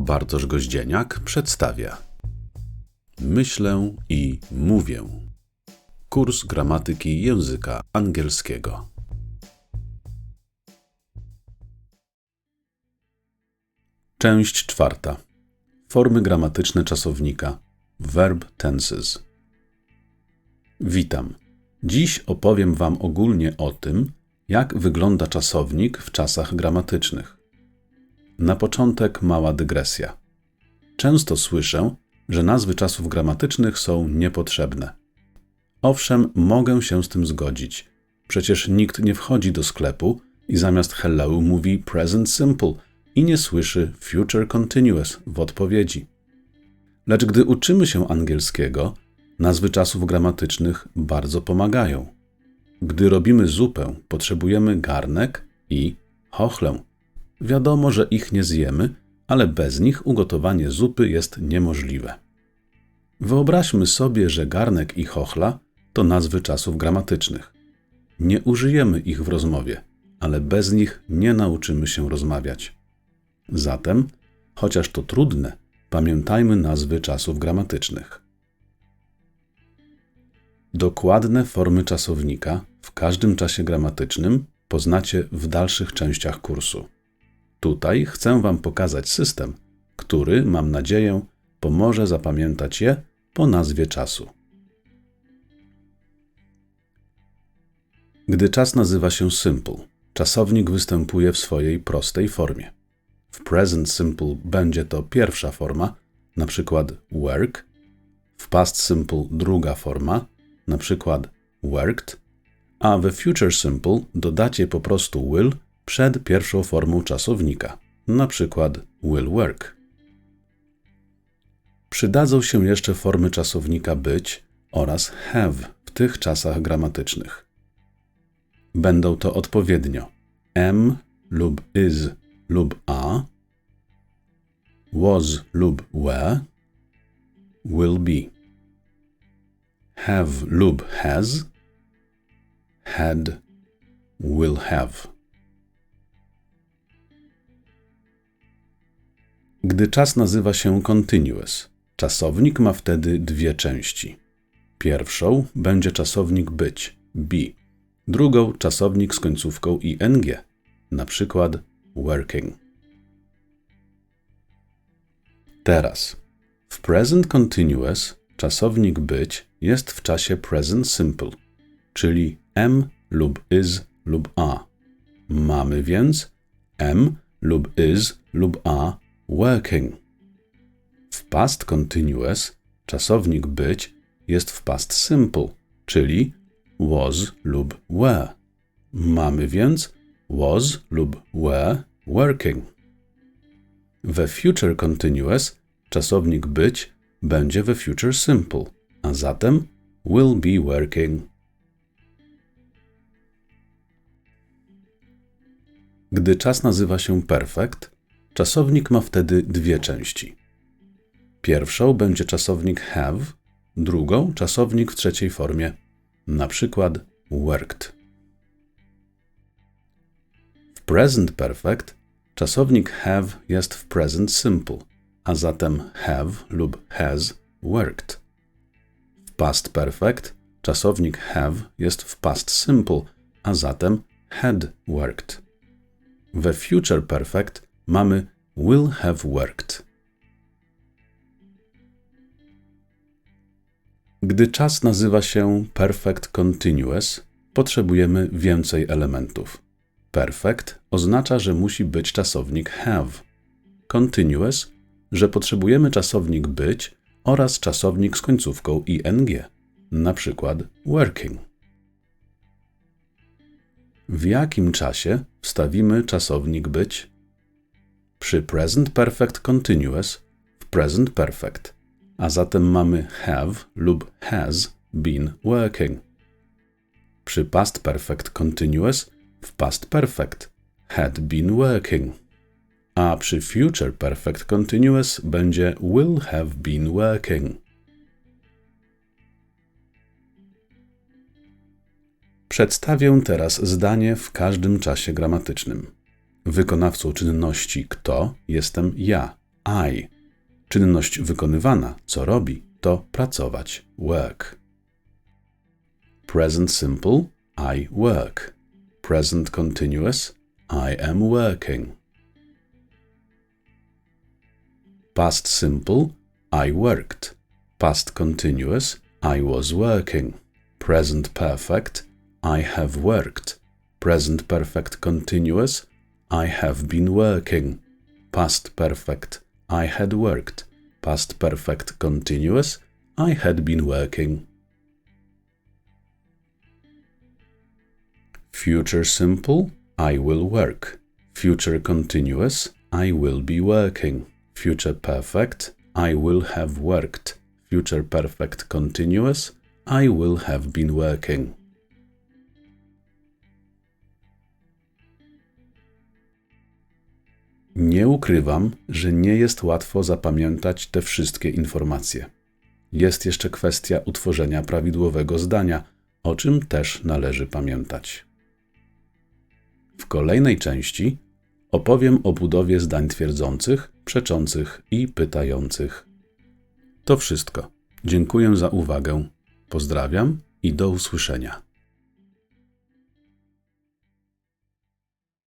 Bartosz Goździeniak przedstawia Myślę i mówię. Kurs gramatyki języka angielskiego. Część czwarta. Formy gramatyczne czasownika. Verb tenses. Witam. Dziś opowiem Wam ogólnie o tym, jak wygląda czasownik w czasach gramatycznych. Na początek mała dygresja. Często słyszę, że nazwy czasów gramatycznych są niepotrzebne. Owszem, mogę się z tym zgodzić. Przecież nikt nie wchodzi do sklepu i zamiast hello mówi present simple i nie słyszy future continuous w odpowiedzi. Lecz gdy uczymy się angielskiego, nazwy czasów gramatycznych bardzo pomagają. Gdy robimy zupę, potrzebujemy garnek i chochlę. Wiadomo, że ich nie zjemy, ale bez nich ugotowanie zupy jest niemożliwe. Wyobraźmy sobie, że garnek i chochla to nazwy czasów gramatycznych. Nie użyjemy ich w rozmowie, ale bez nich nie nauczymy się rozmawiać. Zatem, chociaż to trudne, pamiętajmy nazwy czasów gramatycznych. Dokładne formy czasownika w każdym czasie gramatycznym poznacie w dalszych częściach kursu. Tutaj chcę Wam pokazać system, który, mam nadzieję, pomoże zapamiętać je po nazwie czasu. Gdy czas nazywa się simple, czasownik występuje w swojej prostej formie. W present simple będzie to pierwsza forma, przykład work, w past simple druga forma, przykład worked, a we future simple dodacie po prostu will przed pierwszą formą czasownika, przykład will work. Przydadzą się jeszcze formy czasownika być oraz have w tych czasach gramatycznych. Będą to odpowiednio am lub is lub a, was lub were, will be, have lub has, had, will have. Gdy czas nazywa się continuous, czasownik ma wtedy dwie części. Pierwszą będzie czasownik być, be. Drugą czasownik z końcówką ing, na przykład working. Teraz. W present continuous czasownik być jest w czasie present simple, czyli am lub is lub a. Mamy więc am lub is lub a working. W past continuous czasownik być jest w past simple, czyli was lub were. Mamy więc was lub were working. We future continuous czasownik być będzie we future simple, a zatem will be working. Gdy czas nazywa się perfect, czasownik ma wtedy dwie części. Pierwszą będzie czasownik have, drugą czasownik w trzeciej formie, na przykład worked. W present perfect czasownik have jest w present simple, a zatem have lub has worked. W past perfect czasownik have jest w past simple, a zatem had worked. We future perfect mamy will have worked. Gdy czas nazywa się perfect continuous, potrzebujemy więcej elementów. Perfect oznacza, że musi być czasownik have. Continuous, że potrzebujemy czasownik być oraz czasownik z końcówką ing, na przykład working. W jakim czasie wstawimy czasownik być? Przy present perfect continuous w present perfect, a zatem mamy have lub has been working. Przy past perfect continuous w past perfect had been working. A przy future perfect continuous będzie will have been working. Przedstawię teraz zdanie w każdym czasie gramatycznym. Wykonawcą czynności kto jestem ja, I. Czynność wykonywana, co robi, to pracować, work. Present simple, I work. Present continuous, I am working. Past simple, I worked. Past continuous, I was working. Present perfect, I have worked. Present perfect continuous, I have been working. Past perfect, I had worked. Past perfect continuous, I had been working. Future simple, I will work. Future continuous, I will be working. Future perfect, I will have worked. Future perfect continuous, I will have been working. Nie ukrywam, że nie jest łatwo zapamiętać te wszystkie informacje. Jest jeszcze kwestia utworzenia prawidłowego zdania, o czym też należy pamiętać. W kolejnej części opowiem o budowie zdań twierdzących, przeczących i pytających. To wszystko. Dziękuję za uwagę. Pozdrawiam i do usłyszenia.